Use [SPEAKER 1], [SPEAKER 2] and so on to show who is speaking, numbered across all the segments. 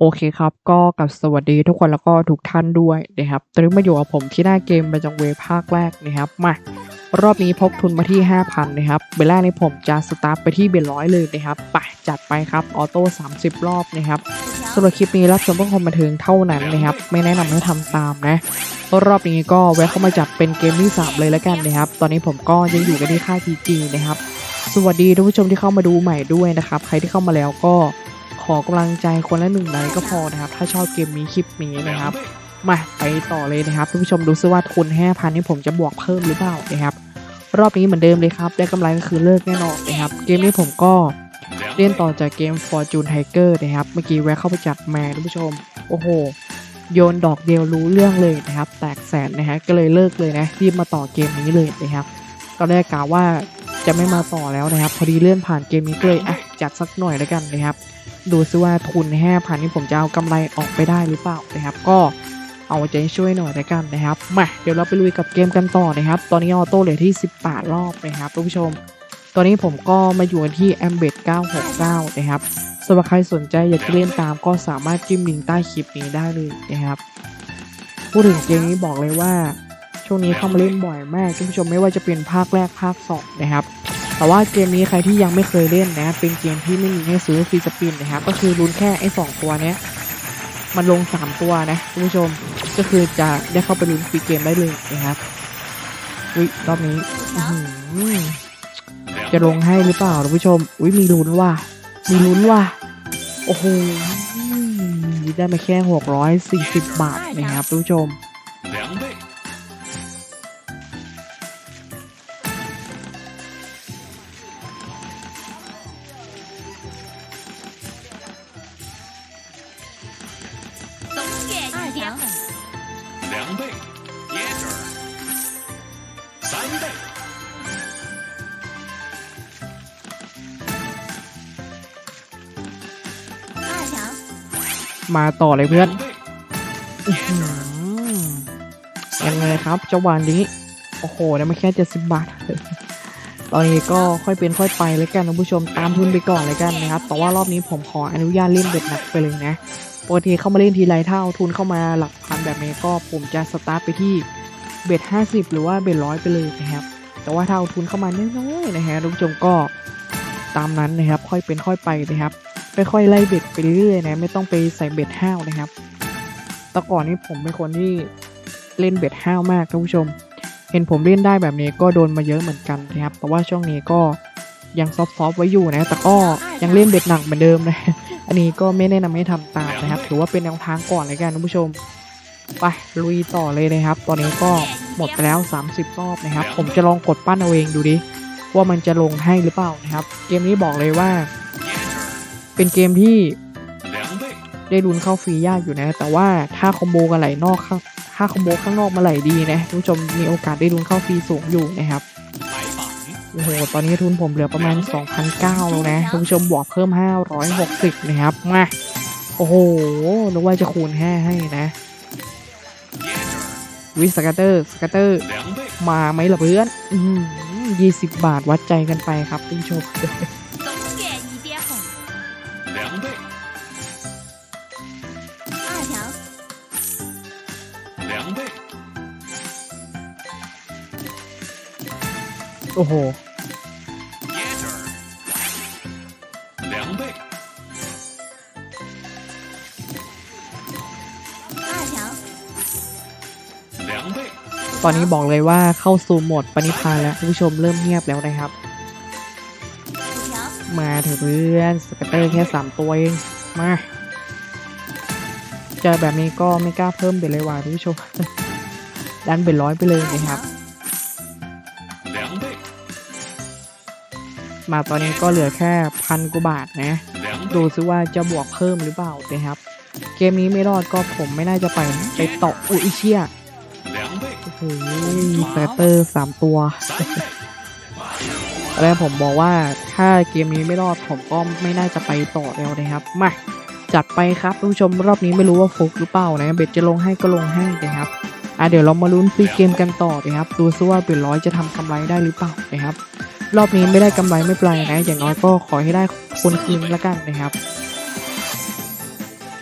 [SPEAKER 1] โอเคครับ ก็กับสวัสดีทุกคนแล้วก็ทุกท่านด้วยนะครับตอนนี้มาอยู่กับผมที่หน้าเกมประจังเวภาคแรกนะครับ มารอบนี้พกทุนมาที่ 5,000 นะครับ เบลแรกนี้ผมจะสตาร์ทไปที่เบลร้อยเลยนะครับไปจัดไปครับ ออโต้ 30 รอบนะครับสำหรับคลิปนี้รับชมเพื่อความบันเทิงเท่านั้นนะครับ ไม่แนะนำให้ทำตามนะ รอบนี้ก็แวะเข้ามาจัดเป็นเกมที่ 3 เลยแล้วกันนะครับ ตอนนี้ผมก็ยังอยู่กันที่ค่าย PG นะครับ สวัสดีท่านผู้ชมที่เข้ามาดูใหม่ด้วยนะครับ ใครที่เข้ามาแล้วก็ อกำลังใจคนละหนึ่งไลค์ก็พอนะครับ ถ้าชอบเกมนี้คลิปนี้นะครับ มาไปต่อเลยนะครับท่านผู้ชมดูซิว่าทุน5,000นี่ผมจะบวกเพิ่มหรือเปล่านะครับ รอบนี้เหมือนเดิมเลยครับได้กำไรก็คือเลิกแน่นอนนะครับ เกมนี้ผมก็เล่นต่อจากเกม Fortune Tiger นะครับ เมื่อกี้แวะเข้าไปจัดแม่ท่านผู้ชม โอ้โห โยนดอกเดียวรู้เรื่องเลยนะครับ แตกแสนนะฮะ ก็เลยเลิกเลยนะ รีบมาต่อเกมนี้เลยนะครับ ตอนแรกกะว่าจะไม่มาต่อแล้วนะครับ พอดีเลื่อนผ่านเกมนี้เลยอะจัดสักหน่อยแล้วกันนะครับ ดูซิว่าทุน5,000นี่ผมจะเอากำไรออกไปได้หรือเปล่านะครับ ก็เอาใจช่วยหน่อยแล้วกันนะครับมาเดี๋ยวเราไปลุยกับเกมกันต่อนะครับ ตอนนี้ออโต้เหลือที่ 18 รอบนะครับท่านผู้ชม ตอนนี้ผมก็มาอยู่กันที่ a m b e d 969 นะครับสำหรับใครสนใจอยากจะเล่นตามก็สามารถจิ้มลิงก์ใต้คลิปนี้ได้เลยนะครับพูดถึงเกมนี้บอกเลยว่า ช่วงนี้เข้ามาเล่นบ่อยมากท่านผู้ชมไม่ว่าจะเป็นภาคแรกภาคสองนะครับ แต่ว่าเกมนี้ใครที่ยังไม่เคยเล่นนะเป็นเกมที่ไม่มีให้ซื้อฟรีสปินนะครับก็คือลุ้นแค่ไอ้สองตัวเนี้ยมันลงสามตัวนะท่านผู้ชมก็คือจะได้เข้าไปลุ้นฟรีเกมได้เลยนะครับอุ้ยรอบนี้อจะลงให้หรือเปล่าท่านผู้ชมอุ้ยมีลุ้นว่ะมีลุ้นว่ะโอ้โหได้มาแค่หกร้อยสี่สิบบาทนะครับท่านผู้ชม
[SPEAKER 2] 点
[SPEAKER 3] 二
[SPEAKER 2] 一点
[SPEAKER 3] 条，
[SPEAKER 4] 两倍，椰汁儿，三倍，
[SPEAKER 3] 二条，
[SPEAKER 1] มาต่อเลยเพื่อน
[SPEAKER 4] 两倍，
[SPEAKER 1] อื้อหือยังไงครับจังหวะนี้ โอ้โหได้มาแค่เจ็ดสิบบาท ตอนนี้ก็ค่อยเป็นค่อยไปแล้วกันท่านผู้ชมตามทุนไปก่อนเลยกันนะครับ แต่ว่ารอบนี้ผมขออนุญาตเล่นเบ็ดหนักไปเลยนะ ปกติเข้ามาเล่นทีไรถ้าเอาทุนเข้ามาหลักพันแบบนี้ก็ผมจะสตาร์ทไปที่เบ็ดห้าสิบหรือว่าเบ็ดร้อยไปเลยนะครับ แต่ว่าถ้าเอาทุนเข้ามาน้อยๆนะฮะท่านผู้ชมก็ตามนั้นนะครับ ค่อยเป็นค่อยไปนะครับค่อยๆไล่เบ็ดไปเรื่อยๆนะไม่ต้องไปใส่เบ็ดห้าวนะครับแต่ก่อนนี้ผมเป็นคนที่เล่นเบ็ดห้าวมากท่านผู้ชม เห็นผมเล่นได้แบบนี้ก็โดนมาเยอะเหมือนกันนะครับ แต่ว่าช่วงนี้ก็ยังซอฟต์ๆไว้อยู่นะ แต่ก็ยังเล่นเบ็ดหนักเหมือนเดิมนะ อันนี้ก็ไม่แนะนำให้ทำตามนะครับ ถือว่าเป็นแนวทางก่อนเลยกันท่านผู้ชม ไปลุยต่อเลยนะครับ ตอนนี้ก็หมดไปแล้ว 30 รอบนะครับ ผมจะลองกดปั้นเอาเองดูดิ ว่ามันจะลงให้หรือเปล่านะครับ เกมนี้บอกเลยว่า เป็นเกมที่ได้ลุ้นเข้าฟรียากอยู่นะ แต่ว่าถ้าคอมโบกันไหลนอกข้างถ้าคอมโบข้างนอกมาไหลดีนะท่านผู้ชมมีโอกาสได้ลุ้นเข้าฟรีสูงอยู่นะครับ โอ้โห ตอนนี้ทุนผมเหลือประมาณ 2,009แล้วนะท่านผู้ชมบวกเพิ่ม 560 นะครับ มา โอ้โหนึกว่าจะคูณ 5 ให้นะ วิสกัตเตอร์ สกัตเตอร์ มาไหมล่ะเพื่อน อืมยี่สิบบาทวัดใจกันไปครับท่านชมโอ้โห ตอนนี้บอกเลยว่าเข้าซูมหมดปณิพานแล้วคุณผู้ชมเริ่มเงียบแล้วนะครับ มาเถอะเพื่อนสเกตเตอร์แค่สามตัวเอง มาเจอแบบนี้ก็ไม่กล้าเพิ่มเบ็เลยว่ะคุณผู้ชม ดันเบ็ดร้อยไปเลยนะครับ มาตอนนี้ก็เหลือแค่พันกว่าบาทนะ ดูซิว่าจะบวกเพิ่มหรือเปล่านะครับ เกมนี้ไม่รอดก็ผมไม่น่าจะไปไปต่ออุ้ยเชี่ย โอ้โหสกัตเตอร์สามตัว
[SPEAKER 4] 三倍，
[SPEAKER 1] ตอนแรกผมบอกว่าถ้าเกมนี้ไม่รอดผมก็ไม่น่าจะไปต่อแล้วนะครับ มาจัดไปครับท่านผู้ชมรอบนี้ไม่รู้ว่าฟุกหรือเปล่านะเบ็ดจะลงให้ก็ลงให้นะครับอะเดี๋ยวเรามาลุ้นฟรีเกมกันต่อนะครับ ดูซิว่าเบ็ดร้อยจะทำกำไรได้หรือเปล่านะครับ รอบนี้ไม่ได้กำไรไม่เป็นไรนะ อย่างน้อยก็ขอให้ได้คนคืนละกันนะครับ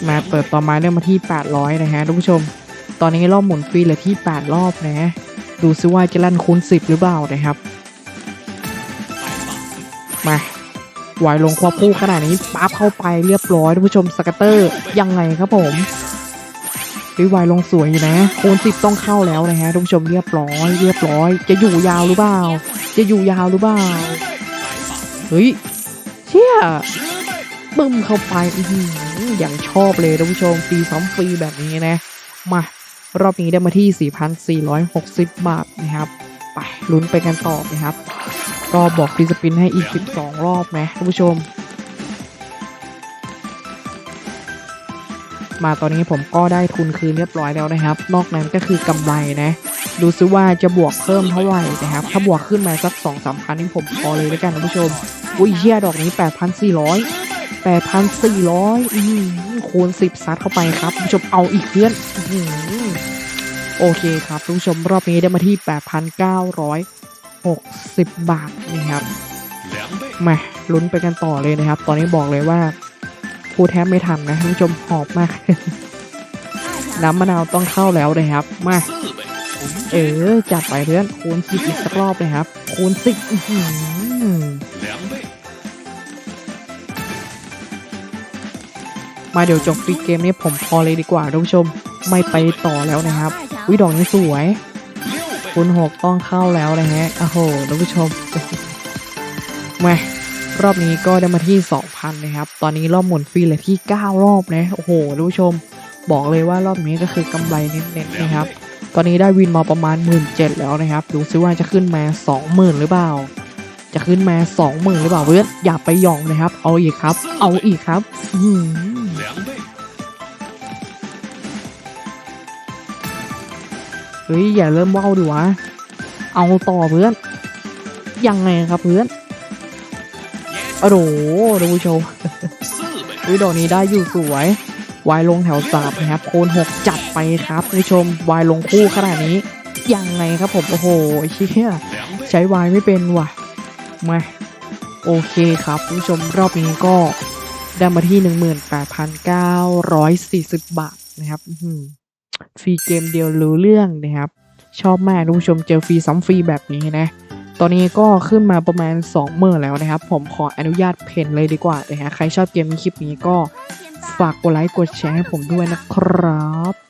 [SPEAKER 1] มาเปิดต่อมาเนี่ยมาที่ 800 นะฮะทุกผู้ชม ตอนนี้รอบหมุนฟรีเหลือที่ 8 รอบนะ ดูซิว่าจะลั่นคูณ 10 หรือเปล่านะครับ มาวายลงควบคู่ขนาดนี้ปั๊บเข้าไปเรียบร้อยท่านผู้ชมสกัตเตอร์ยังไงครับผมวิวายลงสวยอยู่นะคูณ10ต้องเข้าแล้วนะฮะท่านผู้ชมเรียบร้อย เรียบร้อย จะอยู่ยาวหรือเปล่า จะอยู่ยาวหรือเปล่า เฮ้ย เชี่ยบึ้มเข้าไปอือย่างชอบเลยท่านผู้ชมฟรีซ้อมฟรีแบบนี้นะ มา รอบนี้ได้มาที่ 4,460 บาทนะครับ ไปลุ้นไปกันต่อนะครับ ก็บอกฟรีสปินให้อีก 12 รอบนะท่านผู้ชม มาตอนนี้ผมก็ได้ทุนคืนเรียบร้อยแล้วนะครับ นอกนั้นก็คือกำไรนะดูซิว่าจะบวกเพิ่มเท่าไหร่นะครับ ถ้าบวกขึ้นมาสัก2 3พันนี่ผมพอเลยแล้วกันท่านผู้ชม อุ้ยเฮียดอกนี้ 8,400 แปดพันสี่ร้อยคูณสิบซัดเข้าไปครับผู้ชมเอาอีกเพื่อนโอเคครับผู้ชมรอบนี้ได้มาที่แปดพันเก้าร้อยหกสิบบาทนะครับมาลุ้นไปกันต่อเลยนะครับ ตอนนี้บอกเลยว่าพูดแทบไม่ทันนะผู้ชมหอบมาก น้ำมะนาวต้องเข้าแล้วนะครับ มาเออจัดไปเพื่อนคูณสิบอีกสักรอบเลยครับ คูณสิบ มาเดี๋ยวจบฟีเกมนี้ผมพอเลยดีกว่าท่านผู้ชมไม่ไปต่อแล้วนะครับวิดอกนี้สวยคุณหกต้องเข้าแล้วนะฮะโอ้โหท่านผู้ชมมารอบนี้ก็ได้มาที่ 2,000 นะครับ ตอนนี้รอบหมุนฟรีเลยที่ 9 รอบนะ โอ้โหท่านผู้ชม บอกเลยว่ารอบนี้ก็คือกำไรเน้นๆนะครับ ตอนนี้ได้วินมาประมาณ 17,000 แล้วนะครับ ดูซิว่าจะขึ้นมา 20,000 หรือเปล่า จะขึ้นมา 20,000 หรือเปล่าเพื่อนอย่าไปหยองนะครับ เอาอีกครับ เอาอีกครับ อื
[SPEAKER 4] ม
[SPEAKER 1] เฮ้ยอย่าเริ่มว่าวดิวะ เอาต่อเพื่อน ยังไงครับเพื่อนโอ้โหดูโช
[SPEAKER 4] ว์อุ้
[SPEAKER 1] ยดอกนี้ได้อยู่สวย วายลงแถวสามนะครับ โคนหกจัดไปครับผู้ชม วายลงคู่ขนาดนี้ ยังไงครับผม โอ้โหเชี่ยใช้วายไม่เป็นว่ะ มา โอเคครับผู้ชมรอบนี้ก็ได้มาที่หนึ่งหมื่นแปดพันเก้าร้อยสี่สิบบาทนะครับ ฟรีเกมเดียวรู้เรื่องนะครับ ชอบมากทุกผู้ชมเจอฟรีซ้ำฟรีแบบนี้นะ ตอนนี้ก็ขึ้นมาประมาณ2เมื่อแล้วนะครับ ผมขออนุญาตเพนเลยดีกว่านะฮะใครชอบเกมคลิปนี้ก็ฝากกดไลค์กดแชร์ให้ผมด้วยนะครับ